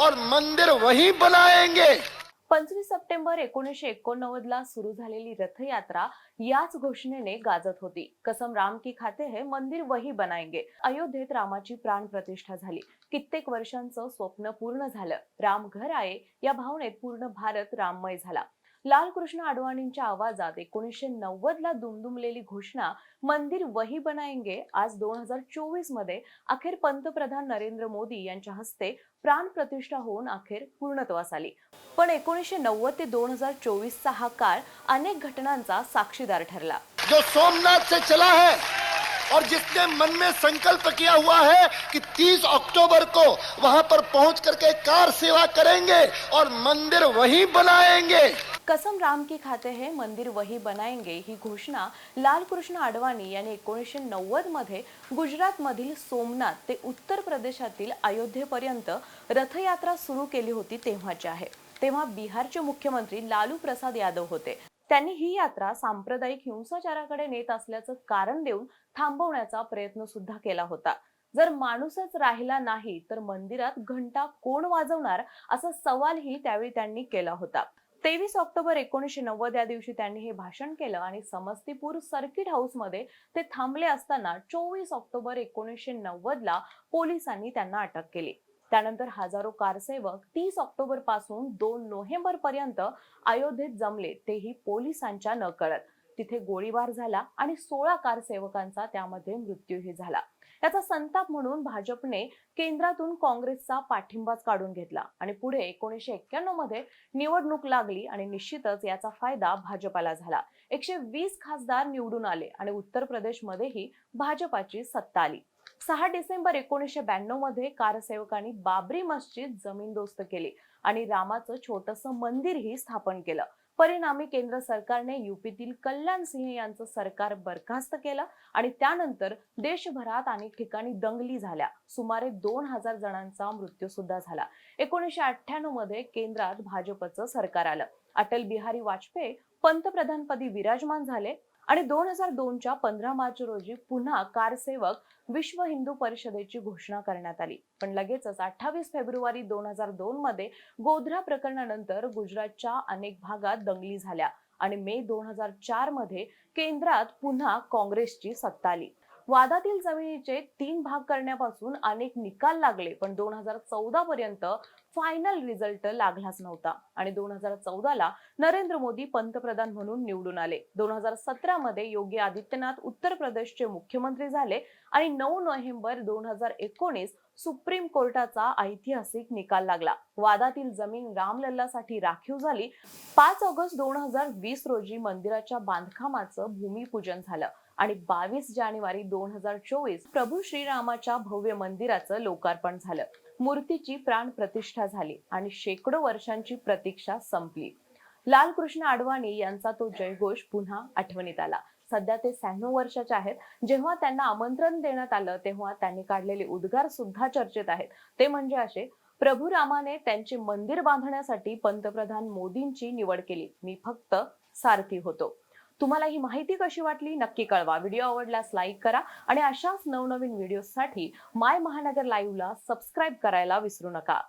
और मंदिर वहीं बनाएंगे। पंचवीस सप्टेंबर एकोणीसशे एकोणनव्वद ला सुरू झालेली रथयात्रा याच घोषणेने गाजत होती. कसम राम की खाते हे मंदिर वही बनाएंगे. अयोध्येत रामाची प्राण प्रतिष्ठा झाली. कित्येक वर्षांचं स्वप्न पूर्ण झालं. राम घर आहे. या भावनेत पूर्ण भारत राममय झाला. लालकृष्ण अडवाणींच्या आवाजात एकोणीसशे नव्वद ला दुमदुमलेली घोषणा मंदिर वही बनाएंगे आज दोन हजार चोवीसमध्ये अखेर पंतप्रधान नरेंद्र मोदी यांच्या हस्ते प्राण प्रतिष्ठा होऊन अखेर पूर्णत्वास आली. पण एकोणीसशे नव्वद ते दोन हजार चोवीसचा हा काळ अनेक घटनांचा साक्षीदार ठरला. जो सोमनाथ से चला है और जिसने मन में संकल्प किया हुआ है कि 30 अक्टूबर को वहां पर पहुंच करके कार सेवा करेंगे और मंदिर वहीं बनाएंगे। कसम राम की खाते हे मंदिर वही बनाएंगे ही घोषणा लालकृष्ण आडवाणी यांनी एकोणीसशे नव्वदमध्ये गुजरातमधील सोमनाथ ते उत्तर प्रदेशातील अयोध्येपर्यंत रथयात्रा सुरू केली होती तेव्हाची आहे. तेव्हा बिहारचे मुख्यमंत्री लालू प्रसाद यादव होते. त्यांनी ही यात्रा सांप्रदायिक हिंसाचाराकडे नेत असल्याचं कारण देऊन थांबवण्याचा प्रयत्न सुद्धा केला होता. जर माणूसच राहिला नाही तर मंदिरात घंटा कोण वाजवणार असा सवालही त्यावेळी त्यांनी केला होता. तेवीस ऑक्टोबर एकोणीसशे नव्वद या दिवशी त्यांनी हे भाषण केलं आणि समस्तीपूर सर्किट हाऊसमध्ये ते थांबले असताना चोवीस ऑक्टोबर एकोणीसशे नव्वद ला पोलिसांनी त्यांना अटक केली. त्यानंतर हजारो कारसेवक तीस ऑक्टोबरपासून दोन नोव्हेंबर पर्यंत अयोध्येत जमले तेही पोलिसांच्या नकळत. तिथे गोळीबार झाला आणि सोळा कारसेवकांचा त्यामध्ये मृत्यूही झाला. त्याचा संताप म्हणून भाजपने केंद्रातून काँग्रेसचा पाठिंबाच काढून घेतला आणि पुढे एकोणीसशे एक्क्याण्णवमध्ये निवडणूक लागली आणि निश्चितच याचा फायदा भाजपाला झाला. एकशे वीस खासदार निवडून आले आणि उत्तर प्रदेशमध्येही भाजपाची सत्ता आली. सहा डिसेंबर एकोणीसशे ब्याण्णवमध्ये कारसेवकांनी बाबरी मस्जिद जमीनदोस्त केली आणि रामाचं छोटस मंदिरही स्थापन केलं. परिणामी केंद्र सरकारने युपीतील कल्याण सिंह यांचं सरकार बरखास्त केलं आणि त्यानंतर देशभरात अनेक ठिकाणी दंगली झाल्या. सुमारे दोन हजार जणांचा मृत्यू सुद्धा झाला. एकोणीसशे अठ्ठ्याण्णवमध्ये केंद्रात भाजपचं सरकार आलं. अटल बिहारी वाजपेयी पंतप्रधानपदी विराजमान झाले. आणि दोन हजार दोनच्या पंधरा मार्च रोजी पुन्हा कारसेवक विश्व हिंदू परिषदेची घोषणा करण्यात आली. पण लगेचच अठ्ठावीस फेब्रुवारी दोन हजार दोन मध्ये गोधरा प्रकरणानंतर गुजरातच्या अनेक भागात दंगली झाल्या आणि मे दोन हजार चारमध्ये केंद्रात पुन्हा काँग्रेसची सत्ता आली. वादातील जमिनीचे तीन भाग करण्यापासून अनेक निकाल लागले पण दोन हजार चौदा पर्यंत फायनल रिझल्ट लागलाच नव्हता. आणि दोन हजार चौदाला नरेंद्र मोदी पंतप्रधान म्हणून निवडून आले. दोन हजार सतरा मध्ये योगी आदित्यनाथ उत्तर प्रदेशचे मुख्यमंत्री झाले आणि नऊ नोव्हेंबर दोन हजार एकोणीस सुप्रीम कोर्टाचा ऐतिहासिक निकाल लागला. वादातील जमीन रामलल्लासाठी राखीव झाली. पाच ऑगस्ट दोन हजार वीस रोजी मंदिराच्या बांधकामाचं भूमिपूजन झालं. आणि बावीस जानेवारी दोन हजार चोवीस प्रभू श्रीरामाच्या भव्य मंदिराचं लोकार्पण झालं. मूर्तीची प्राण प्रतिष्ठा झाली आणि शेकडो वर्षांची प्रतीक्षा संपली. लालकृष्ण आडवाणी यांचा तो जयघोष पुन्हा आठवणीत आला. सध्या ते शहाण्णव वर्षाचे आहेत. जेव्हा त्यांना आमंत्रण देण्यात आलं तेव्हा त्यांनी काढलेले उद्गार सुद्धा चर्चेत आहेत. ते म्हणजे असे प्रभू रामाने त्यांचे मंदिर बांधण्यासाठी पंतप्रधान मोदींची निवड केली. मी फक्त सारथी होतो. तुम्हाला ही माहिती कशी वाटली नक्की कळवा. व्हिडिओ आवडल्यास लाईक करा आणि अशाच नवनवीन व्हिडिओसाठी माय महानगर लाईव्हला सबस्क्राईब करायला विसरू नका.